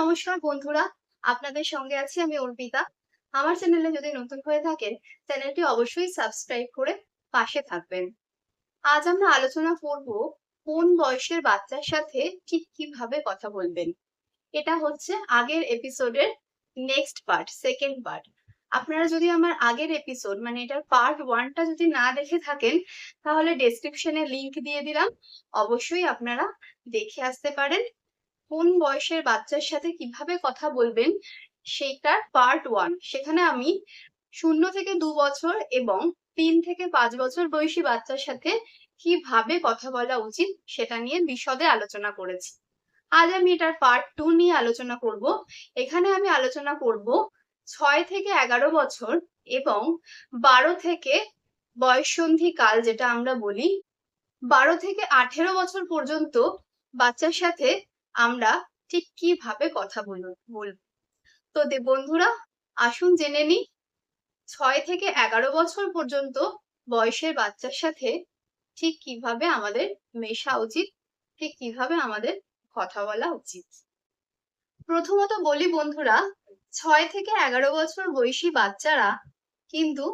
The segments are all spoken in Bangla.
নমস্কার বন্ধুরা, আপনাদের সঙ্গে আছি আমি অর্পিতা। আমার চ্যানেলে যদি নতুন হয়ে থাকেন চ্যানেলটি অবশ্যই সাবস্ক্রাইব করে পাশে থাকবেন। আজ আমরা আলোচনা করব কোন বয়সের বাচ্চার সাথে ঠিক কীভাবে কথা বলবেন। এটা হচ্ছে আগের এপিসোডের নেক্সট পার্ট সেকেন্ড পার্ট আপনারা যদি আমার আগের এপিসোড মানে এটার পার্ট ওয়ানটা যদি না দেখে থাকেন, তাহলে ডেসক্রিপশনে লিংক দিয়ে দিলাম। অবশ্যই আপনারা দেখে আসতে পারেন। কোন বয়সের বাচ্চার সাথে কীভাবে কথা বলবেন সেইটার পার্ট ওয়ান সেখানে আমি শূন্য থেকে দু বছর এবং তিন থেকে পাঁচ বছর বয়সী বাচ্চার সাথে কীভাবে কথা বলা উচিত সেটা নিয়ে বিশদে আলোচনা করেছি। আজ আমি এটার পার্ট টু নিয়ে আলোচনা করব। এখানে আমি আলোচনা করব ছয় থেকে এগারো বছর এবং বারো থেকে বয়ঃসন্ধি কাল যেটা আমরা বলি। বারো থেকে আঠেরো বছর পর্যন্ত বাচ্চার সাথে আমরা ঠিক কীভাবে কথা বলব? তো বন্ধুরা, আসুন জেনে নিই, ছয় থেকে এগারো বছর পর্যন্ত বয়সের বাচ্চার সাথে ঠিক কীভাবে আমাদের মেশা উচিত, ঠিক কীভাবে আমাদের কথা বলা উচিত। প্রথমত বলি বন্ধুরা, ছয় থেকে এগারো বছর বয়সী বাচ্চারা কিন্তু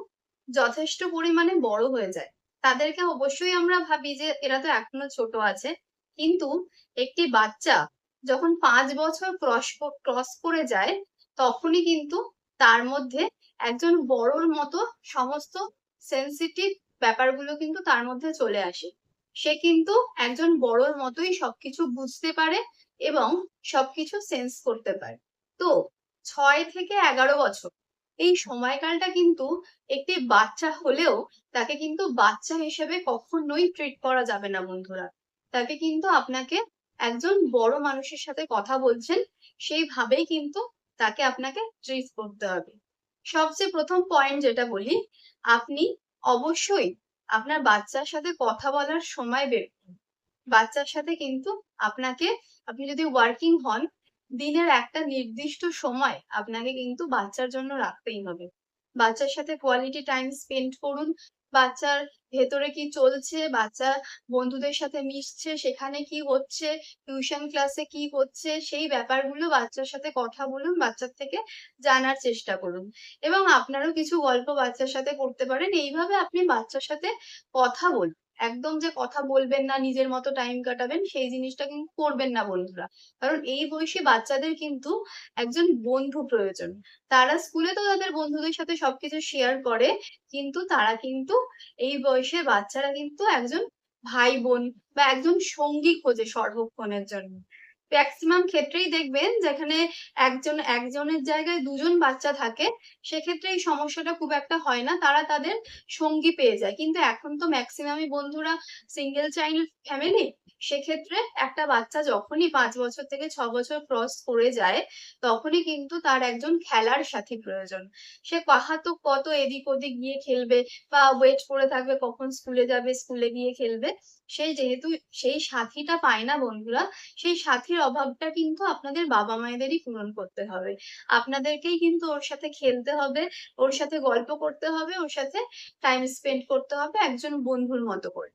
যথেষ্ট পরিমাণে বড় হয়ে যায়। তাদেরকে অবশ্যই আমরা ভাবি যে এরা তো এখনও ছোট আছে কিন্তু একটি বাচ্চা যখন পাঁচ বছর ক্রস ক্রস করে যায়, তখনই কিন্তু তার মধ্যে একজন বড়র মতো সমস্ত সেন্সিটিভ ব্যাপারগুলো কিন্তু তার মধ্যে চলে আসে। সে কিন্তু একজন বড়র মতোই সবকিছু বুঝতে পারে এবং সবকিছু সেন্স করতে পারে। তো ছয় থেকে এগারো বছর, এই সময়কালটা কিন্তু একটি বাচ্চা হলেও তাকে কিন্তু বাচ্চা হিসেবে কখনোই ট্রিট করা যাবে না বন্ধুরা। তাকে কিন্তু আপনাকে একজন বড় মানুষের সাথে কথা বলছেন, সেইভাবেই কিন্তু তাকে আপনাকে ট্রিট করতে হবে। সবচেয়ে প্রথম পয়েন্ট যেটা বলি, আপনি অবশ্যই আপনার বাচ্চার সাথে কথা বলার সময় বের করুন। বাচ্চার সাথে কিন্তু আপনাকে, আপনি যদি ওয়ার্কিং হন, দিনের একটা নির্দিষ্ট সময় আপনাকে কিন্তু বাচ্চার জন্য রাখতেই হবে। বাচ্চার সাথে কোয়ালিটি টাইম স্পেন্ড করুন বাচ্চার ভেতরে কি চলছে? বাচ্চা বন্ধুদের সাথে মিশছে? সেখানে কি হচ্ছে? টিউশন ক্লাসে কি হচ্ছে? সেই ব্যাপারগুলো বাচ্চার সাথে কথা বলুন, বাচ্চার থেকে জানার চেষ্টা করুন। এবং আপনারও কিছু গল্প বাচ্চার সাথে করতে পারেন। এইভাবে আপনি বাচ্চার সাথে কথা বলুন। একদম যে কথা বলবেন না, নিজের মতো টাইম কাটাবেন, সেই জিনিসটা কিন্তু করবেন না বন্ধুরা। কারণ এই বয়সে বাচ্চাদের কিন্তু একজন বন্ধু প্রয়োজন। তারা স্কুলে তো তাদের বন্ধুদের সাথে সবকিছু শেয়ার করে, কিন্তু তারা কিন্তু এই বয়সে বাচ্চারা কিন্তু একজন ভাই বোন বা একজন সঙ্গী খোঁজে সর্বক্ষণের জন্য। ম্যাক্সিমাম ক্ষেত্রেই দেখবেন যেখানে একজন, একজনের জায়গায় দুজন বাচ্চা থাকে, সেক্ষেত্রে এই সমস্যাটা খুব একটা হয় না। তারা তাদের সঙ্গী পেয়ে যায়। কিন্তু এখন তো ম্যাক্সিমামই বন্ধুরা সিঙ্গেল চাইল্ড ফ্যামিলি সেক্ষেত্রে একটা বাচ্চা যখনই পাঁচ বছর থেকে ছ বছর ক্রস করে যায়, তখনই কিন্তু তার একজন খেলার সাথী প্রয়োজন। সে কাহাতো কত এদিক ওদিক গিয়ে খেলবে বা ওয়েট করে থাকবে কখন স্কুলে যাবে স্কুলে গিয়ে খেলবে। সেই যেহেতু সেই সাথীটা পায় না বন্ধুরা, সেই সাথীর অভাবটা কিন্তু আপনাদের বাবা মায়েদেরই পূরণ করতে হবে। আপনাদেরকেই কিন্তু ওর সাথে খেলতে হবে, ওর সাথে গল্প করতে হবে, ওর সাথে টাইম স্পেন্ড করতে হবে একজন বন্ধুর মতো করে।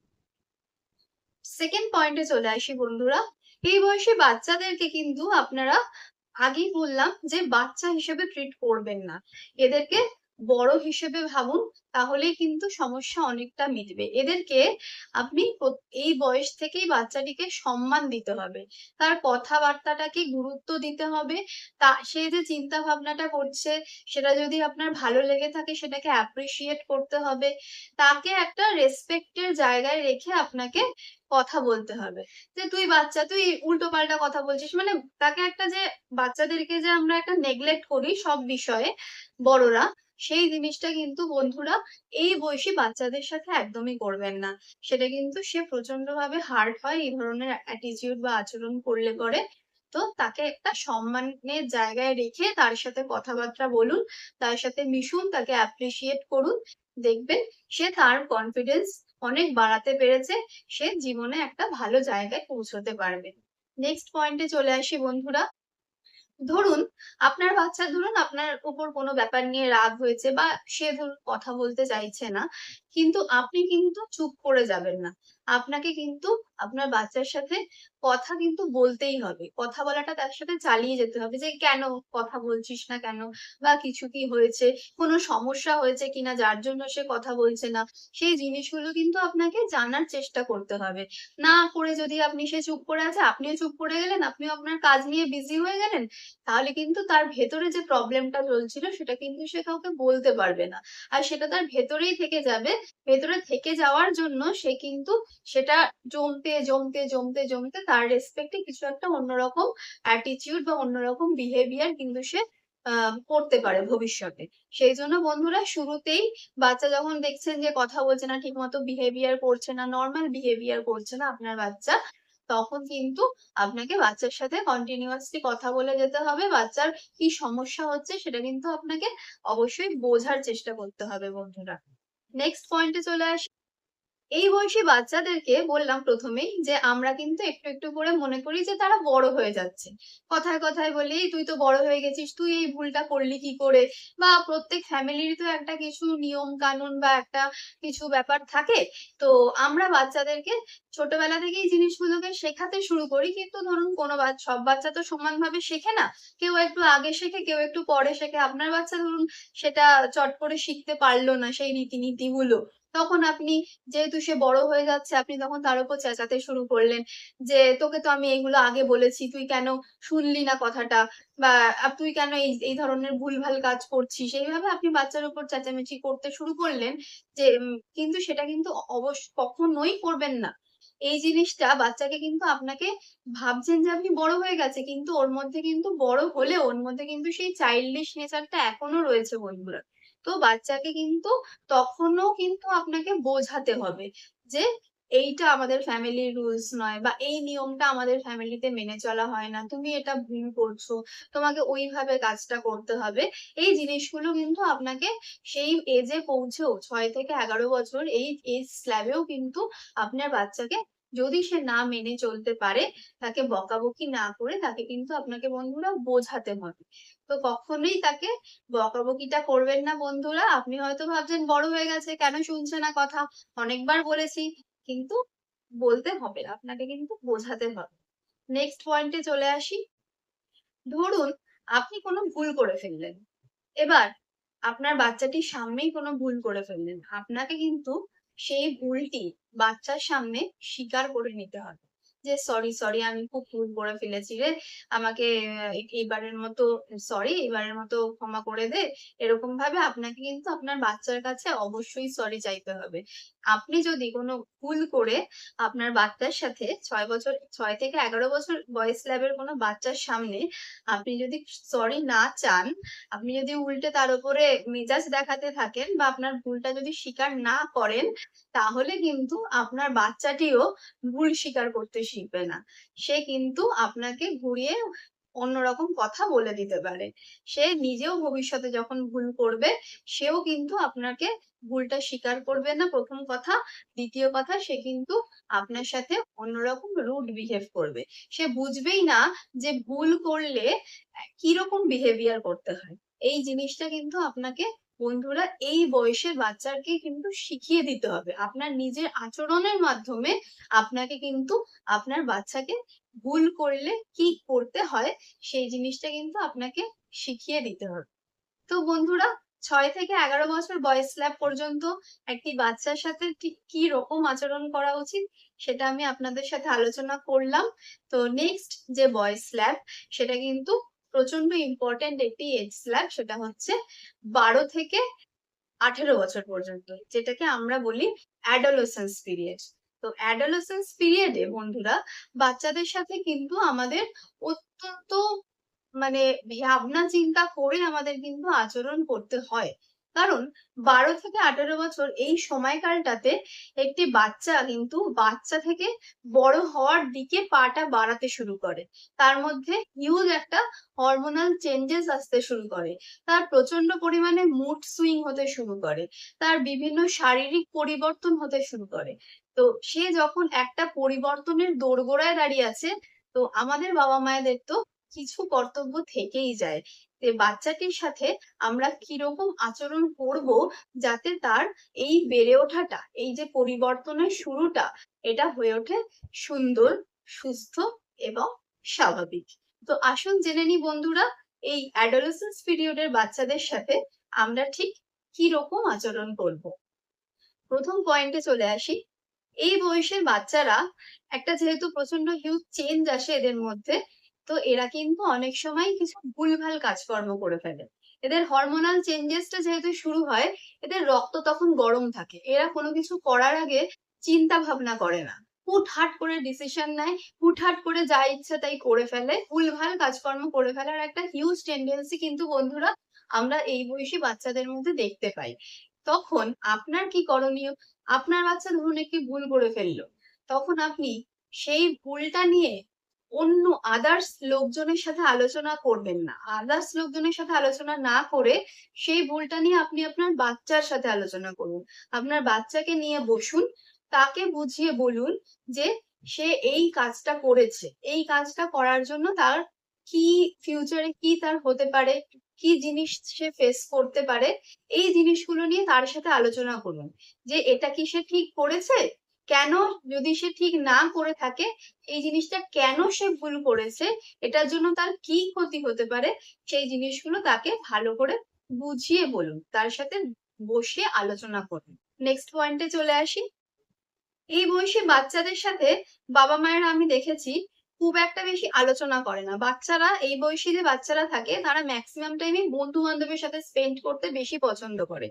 সেকেন্ড পয়েন্টে চলে আসি বন্ধুরা। এই বয়সে বাচ্চাদেরকে কিন্তু আপনারা আগেই বললাম যে বাচ্চা হিসেবে ট্রিট করবেন না। এদেরকে বড় হিসেবে ভাবুন, তাহলেই কিন্তু সমস্যা অনেকটা মিটবে। এদেরকে আপনি এই বয়স থেকেই বাচ্চাটিকে সম্মান দিতে হবে। তার কথাবার্তাটাকে গুরুত্ব দিতে হবে। তা, সে যে চিন্তা ভাবনাটা করছে, সেটা যদি আপনার ভালো লেগে থাকে, সেটাকে অ্যাপ্রিসিয়েট করতে হবে। তাকে একটা রেসপেক্টের জায়গায় রেখে আপনাকে কথা বলতে হবে। যে, তুই বাচ্চা, তুই উল্টো পাল্টা কথা বলছিস। মানে তাকে একটা যে, বাচ্চাদেরকে যে আমরা একটা নেগলেক্ট করি সব বিষয়ে, বড়রা সেই জিনিসটা কিন্তু বন্ধুরা এই বয়সী বাচ্চাদের সাথে একদমই করবেন না। সেটা কিন্তু সে প্রচণ্ড ভাবে হার্ট হয়, এই ধরনের অ্যাটিটিউড বা আচরণ করলে পরে তো তাকে একটা সম্মানের জায়গায় রেখে তার সাথে কথাবার্তা বলুন, তার সাথে মিশুন, তাকে অ্যাপ্রিসিয়েট করুন। দেখবেন সে তার কনফিডেন্স অনেক বাড়াতে পেরেছে, সে জীবনে একটা ভালো জায়গায় পৌঁছতে পারবে। নেক্সট পয়েন্টে চলে আসি বন্ধুরা। ধরুন আপনার বাচ্চা ধরুন আপনার উপর কোনো ব্যাপার নিয়ে রাগ হয়েছে বা সে ধরুন কথা বলতে চাইছে না কিন্তু আপনি কিন্তু চুপ করে যাবেন না আপনাকে কিন্তু আপনার বাচ্চার সাথে কথা কিন্তু বলতেই হবে। কথা বলাটা তার সাথে চালিয়ে যেতে হবে যে, "কেন কথা বলছিস না কেন? বা কিছু কি হয়েছে? কোনো সমস্যা হয়েছে কিনা যার জন্য সে কথা বলছে না?" সেই জিনিসগুলো কিন্তু আপনাকে জানার চেষ্টা করতে হবে। না করে যদি আপনি সে চুপ করে আছে, আপনিও চুপ করে গেলেন, আপনিও আপনার কাজ নিয়ে বিজি হয়ে গেলেন, তাহলে কিন্তু তার ভেতরে যে প্রবলেমটা চলছিল সেটা কিন্তু সে কাউকে বলতে পারবে না। আর সেটা তার ভেতরেই থেকে যাবে। ভেতরে থেকে যাওয়ার জন্য সে কিন্তু সেটা জমতে, জমতে, জমতে, জমতে তার রেসপেক্ট কিছু একটা অন্যরকম অ্যাটিটিউড বা অন্যরকম বিহেভিয়ার কিন্তু সে করতে পারে ভবিষ্যতে। সেই জন্য বন্ধুরা শুরুতেই বাচ্চা যখন দেখছেন যে কথা বলছে না, ঠিকমতো বিহেভিয়ার করছে না, নর্মাল বিহেভিয়ার করছে না আপনার বাচ্চা, তখন কিন্তু আপনাকে বাচ্চার সাথে কন্টিনিউয়াসলি কথা বলে যেতে হবে। বাচ্চার কি সমস্যা হচ্ছে সেটা কিন্তু আপনাকে অবশ্যই বোঝার চেষ্টা করতে হবে বন্ধুরা। নেক্সট পয়েন্টে চলে আসি। এই বয়সী বাচ্চাদেরকে বললাম প্রথমেই যে আমরা কিন্তু একটু, একটু করে মনে করি যে তারা বড় হয়ে যাচ্ছে। কথায়, কথায় বলি, তুই তো বড় হয়ে গেছিস, তুই এই ভুলটা করলি কি করে?" বা প্রত্যেক ফ্যামিলির তো একটা কিছু নিয়ম কানুন বা একটা কিছু ব্যাপার থাকে। তো আমরা বাচ্চাদেরকে ছোটবেলা থেকেই জিনিসগুলোকে শেখাতে শুরু করি। কিন্তু ধরুন কোনো সব বাচ্চা তো সমানভাবে শেখে না। কেউ একটু আগে শেখে, কেউ একটু পরে শেখে। আপনার বাচ্চা ধরুন সেটা চট করে শিখতে পারল না সেই রীতিনীতিগুলো। তখন আপনি যেহেতু সে বড় হয়ে যাচ্ছে, আপনি তখন তার উপর চেঁচাতে শুরু করলেন যে, "তোকে তো আমি এগুলো আগে বলেছি, তুই কেন শুনলি না কথাটা? বা তুই কেন এই, এই ধরনের ভুলভাল কাজ করছিস?" এইভাবে আপনি বাচ্চার উপর চেঁচামেচি করতে শুরু করলেন যে কিন্তু সেটা কিন্তু অবশ্য কখনোই করবেন না। এই জিনিসটা বাচ্চাকে কিন্তু আপনাকে ভাবছেন যে আপনি বড় হয়ে গেছে কিন্তু ওর মধ্যে কিন্তু বড় হলেও ওর মধ্যে কিন্তু সেই চাইল্ডিশ নেচারটা এখনও রয়েছে বন্ধুরা। তো বাচ্চাকে কিন্তু তখনও কিন্তু আপনাকে বোঝাতে হবে যে এইটা আমাদের ফ্যামিলির রুলস নয় বা এই নিয়মটা আমাদের ফ্যামিলিতে মেনে চলা হয় না। তুমি এটা ভুল করছ। তোমাকে ওইভাবে কাজটা করতে হবে। এই জিনিসগুলো কিন্তু আপনাকে সেই এজে পৌঁছেও ছয় থেকে ১১ বছর এই এজ স্ল্যাবেও কিন্তু আপনার বাচ্চাকে যদি সে না মেনে চলতে পারে, তাকে বকাবকি না করে তাকে কিন্তু আপনাকে বন্ধুরা বোঝাতে হবে। তো কখনোই তাকে বকাবকিটা করবেন না বন্ধুরা। আপনি হয়তো ভাবছেন বড় হয়ে গেছে, কেন শুনছে না কথা? অনেকবার বলেছি। কিন্তু বলতে হবে। আপনাকে কিন্তু বোঝাতে হবে। নেক্সট পয়েন্টে চলে আসি। ধরুন আপনি কোনো ভুল করে ফেললেন। এবার আপনার বাচ্চাটির সামনেই কোনো ভুল করে ফেললেন। আপনাকে কিন্তু সেই ভুলটি বাচ্চার সামনে স্বীকার করে নিতে হবে। যে সরি, সরি আমি খুব ভুল করে ফেলেছি রে। আমাকে এইবারের মতো সরি, এবারের মতো ক্ষমা করে দে। এরকম ভাবে আপনাকে কিন্তু আপনার বাচ্চার কাছে অবশ্যই সরি চাইতে হবে। আপনি যদি কোনো ভুল করে আপনার বাচ্চার সাথে ছয় বছর ছয় থেকে ১১ বছর বয়স ল্যাবের কোনো বাচ্চার সামনে আপনি যদি সরি না চান, আপনি যদি উল্টে তার উপরে মেজাজ দেখাতে থাকেন বা আপনার ভুলটা যদি স্বীকার না করেন, তাহলে কিন্তু আপনার বাচ্চাটিও ভুল স্বীকার করতে শিখবে না। সে কিন্তু আপনাকে ঘুরিয়ে অন্যরকম কথা বলে দিতে পারে। সে নিজেও ভবিষ্যতে যখন ভুল করবে, সেও কিন্তু আপনাকে ভুলটা স্বীকার করবে না প্রথম কথা। দ্বিতীয় কথা সে কিন্তু আপনার সাথে অন্যরকম রুড বিহেভ করবে। সে বুঝবেই না যে ভুল করলে কীরকম বিহেভিয়ার করতে হয়। এই জিনিসটা কিন্তু আপনাকে বন্ধুরা এই বয়সের বাচ্চাকে কিন্তু শিখিয়ে দিতে হবে। আপনার নিজের আচরণের মাধ্যমে আপনাকে কিন্তু আপনার বাচ্চাকে ভুল করলে কি করতে হয় সেই জিনিসটা কিন্তু আপনাকে শিখিয়ে দিতে হবে। তো বন্ধুরা, ছয় থেকে ১১ বছর বয়স ল্যাব পর্যন্ত একটি বাচ্চার সাথে কি রকম আচরণ করা উচিত সেটা আমি আপনাদের সাথে আলোচনা করলাম। তো নেক্সট যে বয়স ল্যাব সেটা কিন্তু প্রচণ্ড ইম্পর্টেন্ট একটি এজ স্ল্যাব সেটা হচ্ছে ১২ থেকে ১৮ বছর পর্যন্ত। যেটাকে আমরা বলি অ্যাডোলোসেন্স পিরিয়ড। তো অ্যাডোলোসেন্স পিরিয়ডে বন্ধুরা, বাচ্চাদের সাথে কিন্তু আমাদের অত্যন্ত মানে ভাবনা চিন্তা করে আমাদের কিন্তু আচরণ করতে হয়। কারণ ১২ থেকে ১৮ বছর এই সময়কালটাতে একটি বাচ্চা কিন্তু বাচ্চা থেকে বড় হওয়ার দিকে পাটা বাড়াতে শুরু করে। তার মধ্যে হিউজ একটা হরমোনাল চেঞ্জেস আসতে শুরু করে। তার প্রচণ্ড পরিমাণে মুড সুইং হতে শুরু করে। তার বিভিন্ন শারীরিক পরিবর্তন হতে শুরু করে। তো সে যখন একটা পরিবর্তনের দোরগোড়ায় দাঁড়িয়ে আছে, তো আমাদের বাবা-মায়েদের তো কিছু কর্তব্য থেকেই যায়। যে বাচ্চাটির সাথে আমরা কীরকম আচরণ করব যাতে তার এই বেড়ে ওঠাটা, এই যে পরিবর্তনের শুরুটা, এটা হয়ে ওঠে সুন্দর, সুস্থ এবং স্বাভাবিক। তো আসুন জেনে নি বন্ধুরা, এই অ্যাডোলেসেন্স পিরিয়ডের বাচ্চাদের সাথে আমরা ঠিক কি রকম আচরণ করব। প্রথম পয়েন্টে চলে আসি। এই বয়সের বাচ্চারা একটা যেহেতু প্রচণ্ড হিউজ চেঞ্জ আসে এদের মধ্যে তো এরা কিন্তু অনেক সময় কিছু ভুলভাল কাজকর্ম করে ফেলে। এদের হরমোনাল চেঞ্জেসটা যেহেতু শুরু হয়, এদের রক্ত তখন গরম থাকে। এরা কোনো কিছু করার আগে চিন্তা ভাবনা করে না। হুটহাট করে ডিসিশন নেয়, হুটহাট করে যা ইচ্ছা তাই করে ফেলে, ভুলভাল কাজকর্ম করে ফেলার একটা হিউজ টেন্ডেন্সি কিন্তু বন্ধুরা, আমরা এই বয়সী বাচ্চাদের মধ্যে দেখতে পাই। তখন আপনার কি করণীয়? আপনার বাচ্চা ধরুন একটি ভুল করে ফেলল। তখন আপনি সেই ভুলটা নিয়ে অন্য আদার্স লোকজনের সাথে আলোচনা করবেন না। আদার্স লোকজনের সাথে আলোচনা না করে সেই ভুলটা নিয়ে আপনি আপনার বাচ্চার সাথে আলোচনা করুন। আপনার বাচ্চাকে নিয়ে বসুন, তাকে বুঝিয়ে বলুন যে সে এই কাজটা করেছে। এই কাজটা করার জন্য তার কি ফিউচারে কি তার হতে পারে, কি জিনিস সে ফেস করতে পারে, এই জিনিসগুলো নিয়ে তার সাথে আলোচনা করুন যে এটা কি সে ঠিক করেছে? কেন যদি সে ঠিক না করে থাকে, এই জিনিসটা কেন সে ভুল করেছে, এটার জন্য তার কি ক্ষতি হতে পারে, সেই জিনিসগুলো তাকে ভালো করে বুঝিয়ে বলুন। তার সাথে বসে আলোচনা করুন। নেক্সট পয়েন্টে চলে আসি। এই বয়সী বাচ্চাদের সাথে বাবা মায়েরা আমি দেখেছি খুব একটা বেশি আলোচনা করে না। বাচ্চারা, এই বয়সী যে বাচ্চারা থাকে, তারা ম্যাক্সিমাম টাইমে বন্ধু বান্ধবের সাথে স্পেন্ড করতে বেশি পছন্দ করে।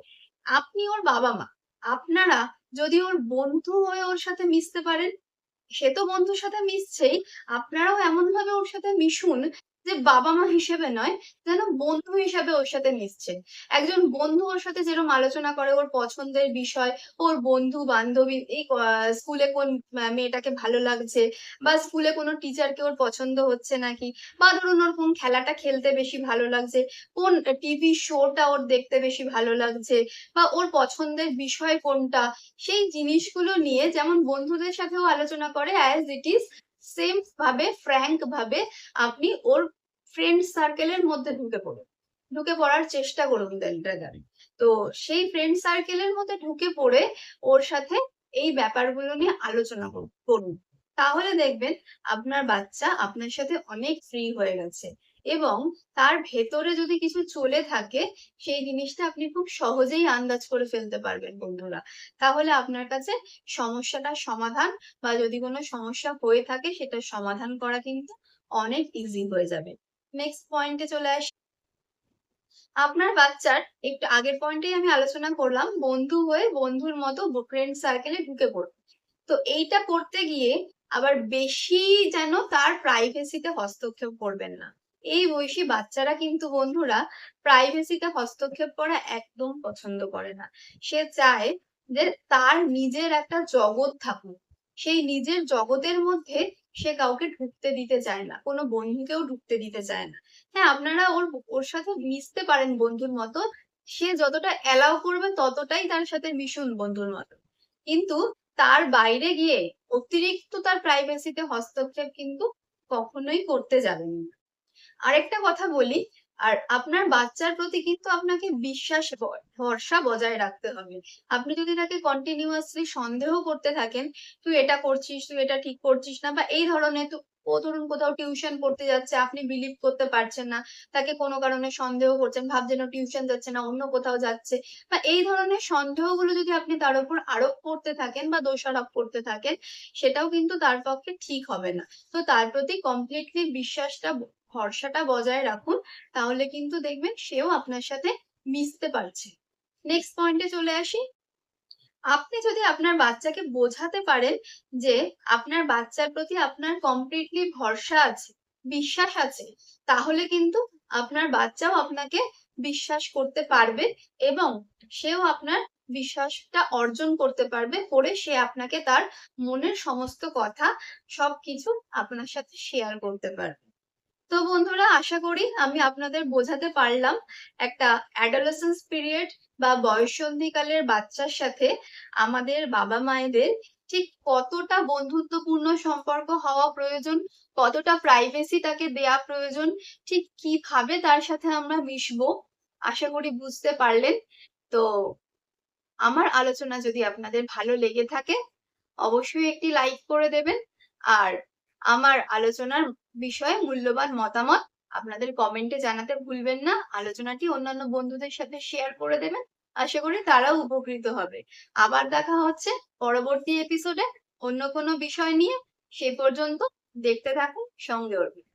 আপনি ওর বাবা মা, আপনারা যদি ওর বন্ধু হয়ে ওর সাথে মিশতে পারেন, সে তো বন্ধুর সাথে মিশছেই, আপনারাও এমন ভাবে ওর সাথে মিশুন যে বাবা মা হিসেবে নয়, যেন বন্ধু হিসাবে ওর সাথে মিশছেন একজন বন্ধু ওর সাথে যেরকম আলোচনা করে, ওর পছন্দের বিষয়, ওর বন্ধু বান্ধবী, এই স্কুলে কোন মেয়েটাকে ভালো লাগছে, বা স্কুলে কোনো টিচারকে ওর পছন্দ হচ্ছে নাকি, বা ধরুন ওর কোন খেলাটা খেলতে বেশি ভালো লাগছে, কোন টিভি শোটা ওর দেখতে বেশি ভালো লাগছে, বা ওর পছন্দের বিষয় কোনটা, সেই জিনিসগুলো নিয়ে যেমন বন্ধুদের সাথেও আলোচনা করে অ্যাজ ইট ইজ সেম ভাবে ফ্র্যাঙ্ক ভাবে আপনি ওর ফ্রেন্ড সার্কেলের মধ্যে ঢুকে পড়ুন ঢুকে পড়ার চেষ্টা করুন দ্যাট তো সেই ফ্রেন্ড সার্কেলের মধ্যে ঢুকে পড়ে ওর সাথে এই ব্যাপারগুলো নিয়ে আলোচনা করুন। তাহলে দেখবেন আপনার বাচ্চা আপনার সাথে অনেক ফ্রি হয়ে গেছে এবং তার ভেতরে যদি কিছু চলে থাকে সেই জিনিসটা আপনি খুব সহজেই আন্দাজ করে ফেলতে পারবেন বন্ধুরা। তাহলে আপনার কাছে সমস্যাটার সমাধান বা যদি কোনো সমস্যা হয়ে থাকে সেটার সমাধান করা কিন্তু অনেক ইজি হয়ে যাবে। নেক্সট পয়েন্টে চলে আসি। আপনার বাচ্চার একটু আগের পয়েন্টেই আমি আলোচনা করলাম, বন্ধু হয়ে বন্ধুর মতো ফ্রেন্ড সার্কেলে ঢুকে তো এইটা করতে গিয়ে আবার বেশি যেন তার প্রাইভেসিতে হস্তক্ষেপ করবেন না। এই বয়সী বাচ্চারা কিন্তু বন্ধুরা প্রাইভেসিতে হস্তক্ষেপ করা একদম পছন্দ করে না। সে চায় যে তার নিজের একটা জগৎ থাকুক। সেই নিজের জগতের মধ্যে সে কাউকে ঢুকতে দিতে চায় না, কোনো বন্ধুকেও ঢুকতে দিতে চায় না। হ্যাঁ আপনারা ওর ওর সাথে মিশতে পারেন বন্ধুর মতো, সে যতটা অ্যালাউ করবে ততটাই তার সাথে মিশুন বন্ধুর মতো। কিন্তু তার বাইরে গিয়ে অতিরিক্ত তার প্রাইভেসিতে হস্তক্ষেপ কিন্তু কখনোই করতে যাবেন না। আরেকটা কথা বলি আর আপনার বাচ্চার প্রতি কিন্তু আপনাকে বিশ্বাস ভরসা বজায় রাখতে হবে। আপনি যদি তাকে কন্টিনিউয়াসলি সন্দেহ করতে থাকেন, তুই এটা করছিস, তুই এটা ঠিক করছিস না বা এই ধরনের ও ধরুন কোথাও টিউশন পড়তে যাচ্ছে, আপনি বিলিভ করতে পারছেন না, তাকে কোনো কারণে সন্দেহ করছেন, ভাবছেন টিউশন যাচ্ছে না, অন্য কোথাও যাচ্ছে, বা এই ধরনের সন্দেহগুলো যদি আপনি তার উপর আরোপ করতে থাকেন বা দোষারোপ করতে থাকেন, সেটাও কিন্তু তার পক্ষে ঠিক হবে না। তো তার প্রতি কমপ্লিটলি বিশ্বাসটা ভরসাটা বজায় রাখুন, তাহলে কিন্তু দেখবেন সেও আপনার সাথে মিশতে পারছে। নেক্সট পয়েন্টে চলে আসি। আপনি যদি আপনার বাচ্চাকে বোঝাতে পারেন যে আপনার বাচ্চার প্রতি আপনার কমপ্লিটলি ভরসা আছে, বিশ্বাস আছে, তাহলে কিন্তু আপনার বাচ্চাও আপনাকে বিশ্বাস করতে পারবে এবং সেও আপনার বিশ্বাসটা অর্জন করতে পারবে করে সে আপনাকে তার মনের সমস্ত কথা সবকিছু আপনার সাথে শেয়ার করতে পারবে। তো বন্ধুরা আশা করি আমি আপনাদের বোঝাতে পারলাম একটা অ্যাডোলেসেন্স পিরিয়ড বা বয়ঃসন্ধিকালের বাচ্চার সাথে আমাদের বাবা মায়েদের ঠিক কতটা বন্ধুত্বপূর্ণ সম্পর্ক হওয়া প্রয়োজন, কতটা প্রাইভেসি তাকে দেয়া প্রয়োজন, ঠিক কীভাবে তার সাথে আমরা মিশবো, আশা করি বুঝতে পারলেন। তো আমার আলোচনা যদি আপনাদের ভালো লেগে থাকে, অবশ্যই একটি লাইক করে দেবেন। আর আমার আলোচনার বিষয়ে মূল্যবান মতামত আপনাদের কমেন্টে জানাতে ভুলবেন না। আলোচনাটি অন্যান্য বন্ধুদের সাথে শেয়ার করে দেবেন। আশা করি তারাও উপকৃত হবে। আবার দেখা হচ্ছে পরবর্তী এপিসোডে অন্য কোনো বিষয় নিয়ে। সে পর্যন্ত দেখতে থাকুন সঙ্গে অর্পিতা।